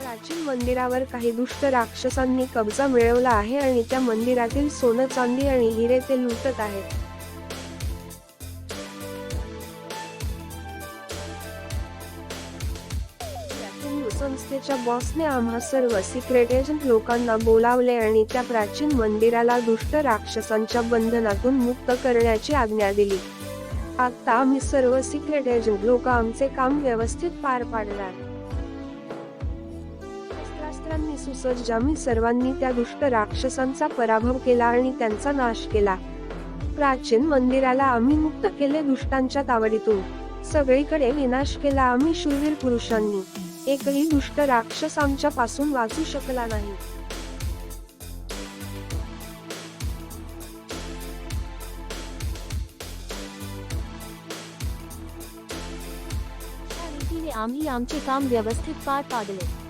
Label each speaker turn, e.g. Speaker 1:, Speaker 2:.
Speaker 1: प्राचीन मंदिरावर काही दुष्ट राक्षसांनी कब्जा मिळवला आहे आणि त्या मंदिरातील सोनं चांदी आणि हिरे ते लुटत आहेत. संस्थेच्या बॉसने आम्हा सर्व सिक्रेट एजंट लोकांना बोलावले आणि त्या प्राचीन मंदिराला दुष्ट राक्षसांच्या बंधनातून मुक्त करण्याची आज्ञा दिली. आता आम्ही सर्व सिक्रेट एजंट लोक आमचे काम व्यवस्थित पार पाडणार. शस्त्रास्त्रांनी सुसज्ज आम्ही सर्वांनी त्या दुष्ट राक्षसांचा पराभव केला आणि त्यांचा नाश केला. प्राचीन मंदिराला आम्ही मुक्त केले दुष्टांच्या तावडीतून. सगळीकडे विनाश केला आम्ही शूरवीर पुरुषांनी. एकही दुष्ट राक्षस आमच्या पासून वाचू शकला नाही.
Speaker 2: त्या रीतीने आम्ही आमचे काम व्यवस्थित पार पाडले.